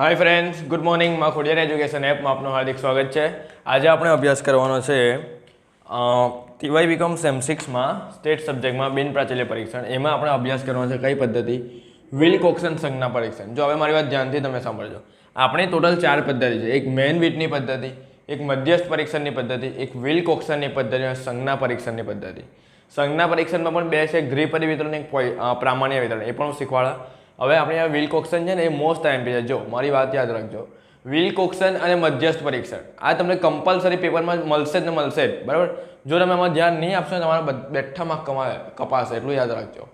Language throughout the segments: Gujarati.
હાય ફ્રેન્ડ્સ ગુડ મોર્નિંગમાં ખોડિયાર એજ્યુકેશન એપમાં આપનું હાર્દિક સ્વાગત છે. આજે આપણે અભ્યાસ કરવાનો છે ટીવાય બીકોમ સેમ સિક્સમાં સ્ટેટ સબ્જેક્ટમાં બિન પ્રાચલ્ય પરીક્ષણ. એમાં આપણે અભ્યાસ કરવાનો છે કઈ પદ્ધતિ? વિલ કોક્સન સંજ્ઞા પરીક્ષણ. જો હવે મારી વાત ધ્યાનથી તમે સાંભળજો. આપણે ટોટલ ચાર પદ્ધતિ છે. એક મેન વીટની પદ્ધતિ, એક મધ્યસ્થ પરીક્ષણની પદ્ધતિ, એક વિલ કોક્સનની પદ્ધતિ અને સંજ્ઞા પરીક્ષણની પદ્ધતિ. સંજ્ઞા પરીક્ષણમાં પણ બે છે દ્વિપદી વિતરણ, એક પ્રામાણ્ય વિતરણ. એ પણ હું શીખવાડા. હવે આપણે આ વિલ કોક્સન છે ને એ મોસ્ટ આઈએમપી છે. જો, મારી વાત યાદ રાખજો. વિલ કોક્સન અને મધ્યસ્થ પરીક્ષણ. આ તમને કમ્પલસરી પેપરમાં મળશે જ ને મળશે જ. બરાબર? જો તમે આમાં ધ્યાન નહીં આપશો તમારા બેઠા માર્ક કમા કપાશે, એટલું યાદ રાખજો.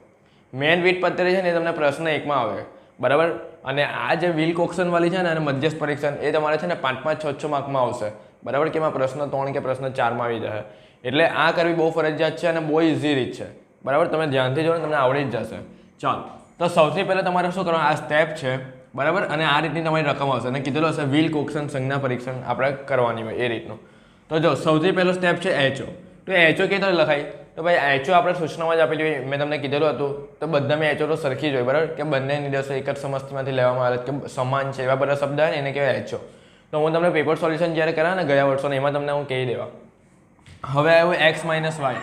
મેન વીટ પદ્ધતિ છે ને એ તમને પ્રશ્ન એકમાં આવે. બરાબર? અને આ જે વિલ કોક્સન છે ને અને મધ્યસ્થ પરીક્ષણ, એ તમારે છે ને પાંચ પાંચ છ છ માર્કમાં આવશે. બરાબર? કે એમાં પ્રશ્ન ત્રણ કે પ્રશ્ન ચારમાં આવી જશે. એટલે આ કરવી બહુ ફરજિયાત છે અને બહુ ઇઝી રીત છે. બરાબર? તમે ધ્યાનથી જો ને તમને આવડી જ જશે. ચાલો. તો સૌથી પહેલાં તમારે શું કરવાનું? આ સ્ટેપ છે, બરાબર? અને આ રીતની તમારી રકમ આવશે. અને કીધેલું હશે વિલ કોક્સન સંજ્ઞા પરીક્ષણ આપણે કરવાની હોય એ રીતનું. તો જો, સૌથી પહેલો સ્ટેપ છે એચઓ તો એચઓ કેવી રીતે લખાય? તો ભાઈ એચઓ આપણે સૂચનામાં જ આપેલી હોય. મેં તમને કીધેલું હતું. તો બધા મેં એચઓ તો સરખી જ હોય, બરાબર? કે બંને નિર્દેશો એક જ સમસ્તીમાંથી લેવામાં આવે, કે સમાન છે, એવા બધા શબ્દ હોય ને, એને કહેવાય એચઓ તો હું તમને પેપર સોલ્યુશન જ્યારે કરાવે ને, ગયા વર્ષોને, એમાં તમને હું કહી દેવા. હવે આવ્યું એક્સ માઇનસ વાય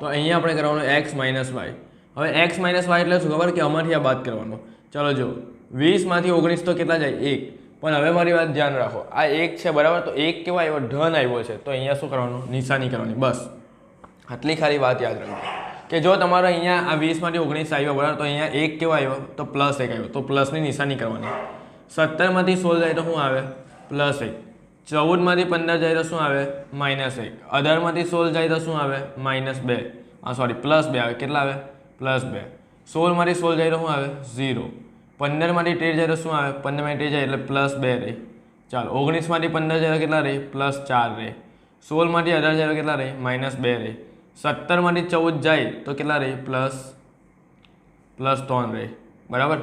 તો અહીંયા આપણે કરવાનું એક્સ માઇનસ વાય હવે એક્સ માઇનસ વાય એટલે શું? ખબર? કે અમારથી આ બાદ કરવાનું. ચલો જો વીસમાંથી ઓગણીસ તો કેટલા જાય? એક. પણ હવે મારી વાત ધ્યાન રાખો. આ એક છે, બરાબર? તો એક કેવા આવ્યો? ધન આવ્યો છે. તો અહીંયા શું કરવાનું? નિશાની કરવાની. બસ. આટલી ખાલી વાત યાદ રાખજો. કે જો તમારો અહીંયા આ વીસમાંથી ઓગણીસ આવ્યો, બરાબર? તો અહીંયા એક કેવો આવ્યો? તો પ્લસ એક આવ્યો. તો પ્લસની નિશાની કરવાની. સત્તરમાંથી સોળ જાય તો શું આવે? પ્લસ એક. ચૌદમાંથી પંદર જાય તો શું આવે? માઇનસ એક. અઢારમાંથી સોળ જાય તો શું આવે? માઇનસ બે. આ સોરી પ્લસ બે આવે. કેટલા આવે? પ્લસ બે. સોળમાંથી સોળ જાય શું આવે? ઝીરો. પંદરમાંથી તેર જાય શું આવે? પંદરમાંથી તેર જાય એટલે પ્લસ બે રહે. ચાલો ઓગણીસમાંથી પંદર જાય કેટલા રહે? પ્લસ ચાર રહે. સોળમાંથી અઢાર જાય કેટલા રહે? માઇનસ બે રહે. સત્તરમાંથી ચૌદ જાય તો કેટલા રહે? પ્લસ પ્લસ ત્રણ રહે. બરાબર?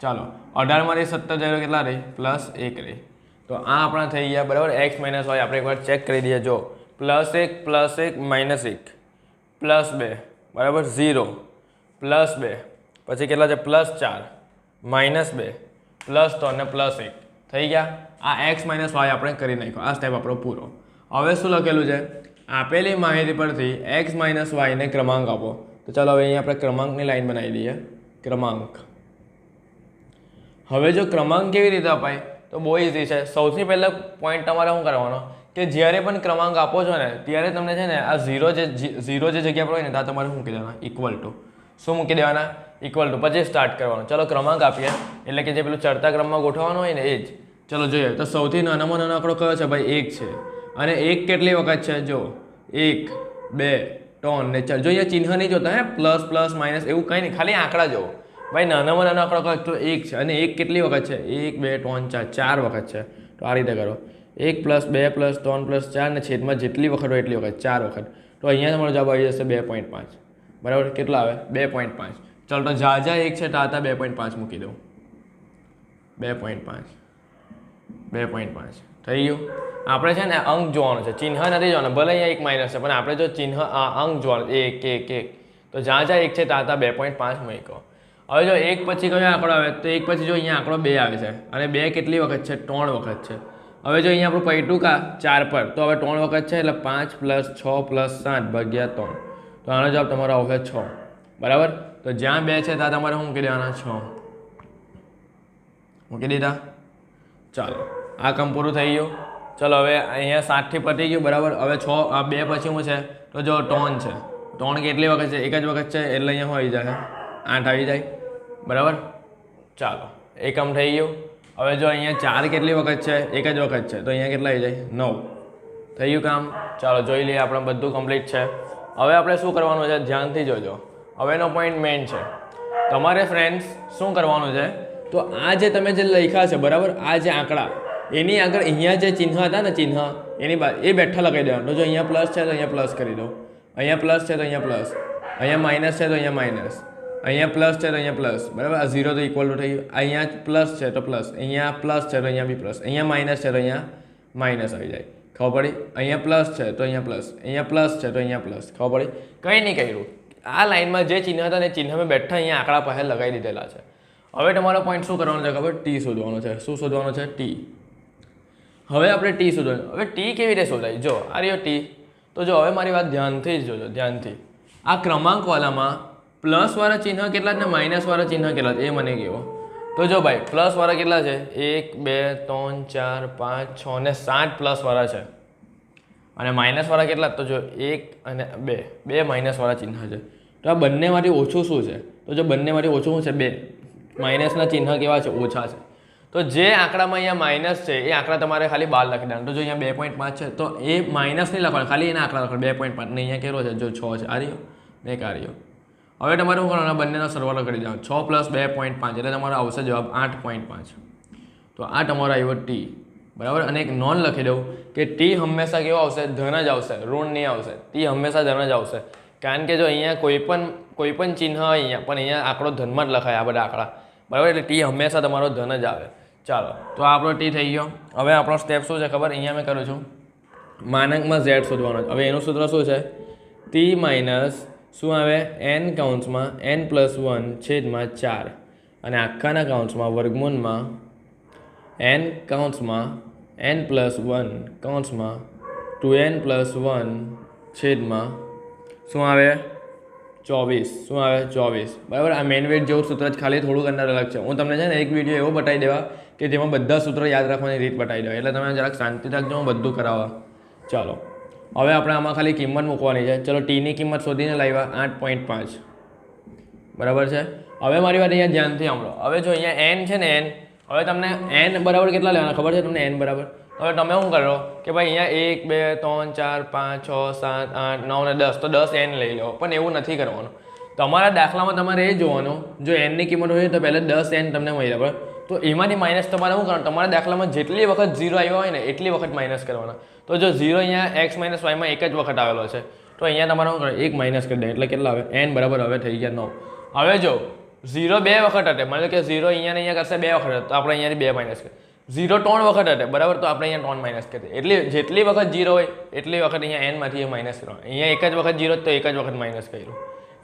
ચાલો અઢારમાંથી સત્તર જાય કેટલા રહે? પ્લસ એક રહે. તો આ આપણા થઈ ગયા, બરાબર? એક્સ માઇનસ વાય આપણે એકવાર ચેક કરી દઈએ. જો, પ્લસ એક પ્લસ એક, માઇનસ એક. પ્લસ બે. બરાબર? ઝીરો. પ્લસ બે. પછી કેટલા છે? પ્લસ ચાર. માઇનસ બે. પ્લસ ત્રણ ને પ્લસ એક. થઈ ગયા? આ એક્સ માઇનસ વાય આપણે કરી નાખ્યો. આ સ્ટેપ આપણો પૂરો. હવે શું લખેલું છે? આપેલી માહિતી પરથી એક્સ માઇનસ વાયને ક્રમાંક આપો. તો ચાલો હવે અહીંયા આપણે ક્રમાંકની લાઈન બનાવી દઈએ. ક્રમાંક. હવે જો ક્રમાંક કેવી રીતે અપાય? તો બહુ ઇઝી છે. સૌથી પહેલાં પોઈન્ટ તમારે શું કરવાનો? કે જ્યારે પણ ક્રમાંક આપો છો ને, ત્યારે તમને છે ને આ ઝીરો જે ઝીરો જે જગ્યા પર હોય ને, ત્યાં તમારે શું મૂકી દેવાના ઇક્વલ ટુ શું મૂકી દેવાના? ઇક્વલ ટુ પછી સ્ટાર્ટ કરવાનું. ચલો ક્રમાંક આપીએ. એટલે કે જે પેલું ચડતા ક્રમમાં ગોઠવવાનું હોય ને એ જ. ચલો જોઈએ. તો સૌથી નાનામાં નાનો આંકડો કયો છે? ભાઈ, એક છે. અને એક કેટલી વખત છે? જો, એક, બે, ત્રણ ને ચાર. જો અહીંયા ચિહ્ન નહીં જોતા, હે? પ્લસ પ્લસ, માઇનસ, એવું કંઈ નહીં. ખાલી આંકડા જોવો ભાઈ, નાનામાં નાનો આંકડો કયો? તો એક છે. અને એક કેટલી વખત છે? એક, બે, ત્રણ, ચાર. ચાર વખત છે. તો આ રીતે કરો. એક પ્લસ, બે પ્લસ, ત્રણ પ્લસ, ચાર ને છેદમાં જેટલી વખત હોય એટલી વખત. ચાર વખત. તો અહીંયા તમારો જવાબ આવી જશે બે પોઈન્ટ પાંચ. બરાબર? કેટલા આવે? બે પોઈન્ટ પાંચ. ચાલો, તો જા એક છે ટાતા બે પોઈન્ટ પાંચ મૂકી દઉં. બે પોઈન્ટ પાંચ. બે પોઈન્ટ પાંચ. થઈ ગયું? આપણે છે ને અંક જોવાનું છે. ચિહ્ન નથી જોવાનું. ભલે અહીંયા એક માઇનસ છે, પણ આપણે જો ચિહ્ન અંક જોવાનું, એક એક એક. તો જ્યાં એક છે ત્યાં બે પોઈન્ટ પાંચ મૂકો હવે જો એક પછી કયો આંકડો આવે? તો એક પછી જો અહીંયા આંકડો બે આવે છે. અને બે કેટલી વખત છે? ત્રણ વખત છે. હવે જો અહીંયા આપણું પૈટું કા ચાર પર, તો હવે ત્રણ વખત છે એટલે પાંચ પ્લસ છ પ્લસ સાત, ભાગ્યા ત્રણ. તો આનો જવાબ તમારો આવશે છ. બરાબર? તો જ્યાં બે છે ત્યાં તમારે શું મૂકી દેવાના? છ. મૂકી દીધા? ચાલો. આ કામ પૂરું થઈ ગયું. ચલો, હવે અહીંયા સાતથી પતી ગયું, બરાબર? હવે છ, આ બે પછી શું છે? તો જો ત્રણ છે. ત્રણ કેટલી વખત છે? એક જ વખત છે, એટલે અહીંયા આવી જાય આઠ આવી જાય. બરાબર? ચાલો. એકમ કામ થઈ ગયું. હવે જો, અહીંયા ચાર કેટલી વખત છે? એક જ વખત છે. તો અહીંયા કેટલા આવી જાય? નવ. થઈ ગયું કામ? ચાલો, જોઈ લઈએ આપણે બધું કમ્પ્લીટ છે. હવે આપણે શું કરવાનું છે? ધ્યાનથી જોજો. હવેનો પોઈન્ટ મેઇન છે. તમારે ફ્રેન્ડ્સ શું કરવાનું છે? તો આ જે તમે જે લખ્યા છે, બરાબર? આ જે આંકડા, એની આગળ અહીંયા જે ચિહ્ન હતા ને ચિહ્ન, એની બાદ એ બેઠા લગાવી દેવાનું. જો અહીંયા પ્લસ છે તો અહીંયા પ્લસ કરી દો. અહીંયા પ્લસ છે તો અહીંયા પ્લસ અહીંયા માઇનસ છે તો અહીંયા માઇનસ અહીંયા પ્લસ છે તો અહીંયા પ્લસ બરાબર? આ ઝીરો તો ઇક્વલ ટુ થઈ ગયું. અહીંયા પ્લસ છે તો પ્લસ અહીંયા પ્લસ છે તો અહીંયા બી પ્લસ અહીંયા માઇનસ છે તો અહીંયા માઇનસ આવી જાય. ખબર પડી? અહીંયા પ્લસ છે, તો અહીંયા પ્લસ અહીંયા પ્લસ છે, તો અહીંયા પ્લસ ખબર પડી? કંઈ નહીં કર્યું. આ લાઇનમાં જે ચિહ્ન હતા ને ચિહ્ન મેં બેઠા અહીંયા આંકડા પાસે લગાવી દીધેલા છે. હવે તમારો પોઈન્ટ શું કરવાનો છે ખબર? ટી શોધવાનો છે. શું શોધવાનો છે? ટી હવે આપણે ટી શોધવાનું. હવે ટી કેવી રીતે શોધાય? જો, આ રહ્યો ટી તો જો, હવે મારી વાત ધ્યાનથી જ જોજો, ધ્યાનથી. આ ક્રમાંકવાળામાં પ્લસવાળા ચિહ્ન કેટલા ને માઇનસવાળા ચિહ્ન કેટલા છે? એ મને કહો. તો જો ભાઈ પ્લસવાળા કેટલા છે? એક, બે, ત્રણ, ચાર, પાંચ, છ ને સાત પ્લસવાળા છે. અને માઇનસવાળા કેટલા? તો જો એક અને બે. બે માઇનસવાળા ચિહ્ન છે. તો આ બંનેમાંથી ઓછું શું છે? તો જો બંનેમાંથી ઓછું શું છે? બે. માઇનસના ચિહ્ન કેવા છે? ઓછા છે. તો જે આંકડામાં અહીંયા માઇનસ છે, એ આંકડા તમારે ખાલી બાર લખી દેવાના. તો જો અહીંયા બે પોઈન્ટ પાંચ છે, તો એ માઇનસ નહીં લખવાનું. ખાલી એના આંકડા લખવાનું. બે પોઈન્ટ પાંચ. ને અહીંયા કેટલો છે? જો છ છે. આ રહ્યો. ને એક રહ્યો. હવે તમારે શું કરવાના બંનેનો સરવાળો કરી દેવાનો છ પ્લસ બે પોઈન્ટ પાંચ એટલે તમારો આવશે જવાબ આઠ પોઈન્ટ પાંચ. તો આ તમારો આવ્યો ટી બરાબર? અને એક નોન લખી દઉં કે ટી હંમેશા કેવો આવશે? ધન જ આવશે. ઋણ નહીં આવશે. ટી હંમેશા ધન જ આવશે. કારણ કે જો અહીંયા કોઈ પણ કોઈ પણ ચિહ્ન હોય અહીંયા, પણ અહીંયા આંકડો ધનમાં જ લખાય આ બધા આંકડા. બરાબર? એટલે ટી હંમેશા તમારો ધન જ આવે. ચાલો. તો આપણો ટી થઈ ગયો. હવે આપણો સ્ટેપ શું છે ખબર? અહીંયા મેં કરું છું. માનકમાં ઝેડ શોધવાનો હવે એનું સૂત્ર શું છે? ટી માઇનસ શું આવે? એન કાઉન્ટ્સમાં એન પ્લસ વન છેદમાં ચાર. અને આખાના કાઉન્ટ્સમાં, વર્ગમૂળમાં એન કાઉન્ટ્સમાં એન પ્લસ વન કાઉન્ટ્સમાં ટુ એન પ્લસ વન છેદમાં શું આવે? ચોવીસ. શું આવે? ચોવીસ. બરાબર? આ મેન વેટ જેવું સૂત્ર જ ખાલી થોડુંક અંદર અલગ છે. હું તમને છે ને એક વીડિયો એવો બતાવી દેવા કે જેમાં બધા સૂત્રો યાદ રાખવાની રીત બતાવી દેવા. એટલે તમે જરાક શાંતિ રાખજો, હું બધું કરાવવા. ચાલો. હવે આપણે આમાં ખાલી કિંમત મૂકવાની છે. ચલો ટીની કિંમત શોધીને લાવ્યા, આઠ પોઈન્ટ પાંચ. બરાબર છે? હવે મારી વાત અહીંયા ધ્યાનથી સાંભળો. હવે જો અહીંયા એન છે ને એન હવે તમને એન બરાબર કેટલા લેવાના? ખબર છે તમને એન બરાબર? હવે તમે શું કરો કે ભાઈ અહીંયા એક, બે, ત્રણ, ચાર, પાંચ, છ, સાત, આઠ, નવ ને દસ. તો દસ એન લઈ લો. પણ એવું નથી કરવાનું. તમારા દાખલામાં તમારે એ જોવાનું, જો એનની કિંમત હોય તો પહેલાં દસ એન તમને મળી બરાબર? તો એમાંથી માઇનસ તમારે શું કરવાનું? તમારા દાખલામાં જેટલી વખત ઝીરો આવ્યો હોય ને એટલી વખત માઇનસ કરવાના. તો જો ઝીરો અહીંયા એક્સ માઇનસ વાયમાં એક જ વખત આવેલો છે તો અહીંયા તમારે શું કરવાનું? એક માઇનસ કરી દે એટલે કેટલા આવે? એન બરાબર હવે થઈ ગયા નવ. હવે જો ઝીરો બે વખત હટે. માની લો કે ઝીરો અહીંયા અહીંયા કરશે બે વખત હટે, તો આપણે અહીંયાથી બે માઇનસ કરીએ. ઝીરો ત્રણ વખત હટે બરાબર? તો આપણે અહીંયા ત્રણ માઇનસ કરીએ. એટલે જેટલી વખત ઝીરો હોય એટલી વખત અહીંયા એનમાંથી એ માઇનસ કરવાનું. અહીંયા એક જ વખત ઝીરો તો એક જ વખત માઇનસ કર્યું.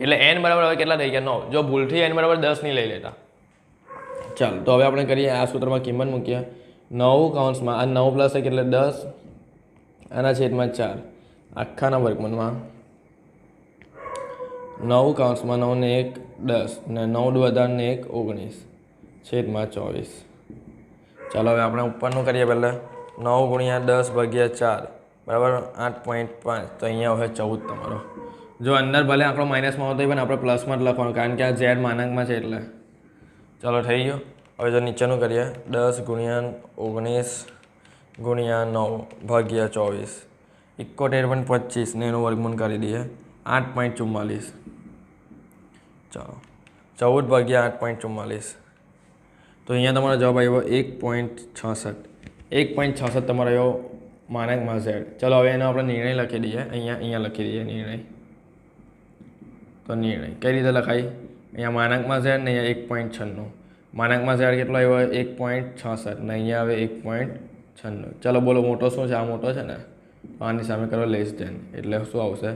એટલે એન બરાબર હવે કેટલા થઈ ગયા? નવ. જો ભૂલથી એન બરાબર દસ નહીં લઈ લેતા. ચાલો, તો હવે આપણે કરીએ આ સૂત્રમાં કિંમત મૂકીએ. નવ કાઉન્સમાં આ નવ પ્લસ એક એટલે દસ, આના છેદમાં ચાર. આખાના વર્ગમૂળમાં નવ કાઉન્સમાં નવને એક, દસ, ને નવ દુ એક, ઓગણીસ, છેદમાં ચોવીસ. ચાલો, હવે આપણે ઉપરનું કરીએ પહેલાં. નવ ગુણ્યા દસ ભાગ્યા ચાર, બરાબર? આઠ પોઈન્ટ પાંચ. તો અહીંયા હવે ચૌદ તમારો. જો અંદર ભલે આપણો માઇનસમાં હોતો હોય પણ આપણે પ્લસમાં જ લખવાનું, કારણ કે આ ઝેડ માનાંકમાં છે એટલે. ચાલો થઈ ગયો. હવે જો નીચેનું કરીએ. દસ ગુણ્યા ઓગણીસ ગુણ્યા નવ ભાગ્યા ચોવીસ. એકોતેર પણ પચીસ ને એનું વર્ગમૂળ કરી દઈએ. આઠ પોઈન્ટ ચુમ્માલીસ. ચાલો. ચૌદ ભાગ્યા આઠ પોઈન્ટ ચુમ્માલીસ. તો અહીંયા તમારો જવાબ આવ્યો એક પોઈન્ટ છસઠ. એક પોઈન્ટ છસઠ તમારો આવ્યો માનકમાં ઝેડ. ચલો હવે એનો આપણે નિર્ણય લખી દઈએ. અહીંયા અહીંયા લખી દઈએ નિર્ણય. તો નિર્ણય. કઈ રીતે લખાય? અહીંયા માનાંકમાં છે ને અહીંયા એક પોઈન્ટ છન્નું. માનાંકમાં ઝેડ કેટલો આવ્યો? એક પોઈન્ટ છસઠ. ને અહીંયા આવે એક પોઈન્ટ છન્નું. ચાલો બોલો, મોટો શું છે? આ મોટો છે ને? આની સામે કરો લેસ ધેન એટલે શું આવશે?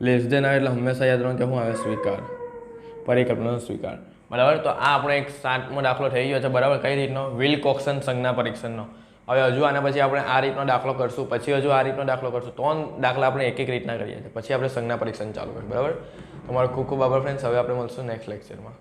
લેસ ધેન આવે એટલે હંમેશા યાદ રાખો કે શું આવે? સ્વીકાર. પરિકલ્પનાનો સ્વીકાર. બરાબર? તો આ આપણો એક સાતમો દાખલો થઈ ગયો છે. બરાબર? કઈ રીતનો? વિલ કોક્સન સંજ્ઞા પરીક્ષણનો. હવે હજુ આના પછી આપણે આ રીતનો દાખલો કરશું. પછી હજુ આ રીતનો દાખલો કરશું. ત્રણ દાખલા આપણે એક એક રીતના કરીએ છીએ. પછી આપણે સંજ્ઞા પરીક્ષણ ચાલુ કરીશું. બરાબર? તમારો ખૂબ ખૂબ આભાર ફ્રેન્ડ્સ હવે આપણે મળશું નેક્સ્ટ લેક્ચરમાં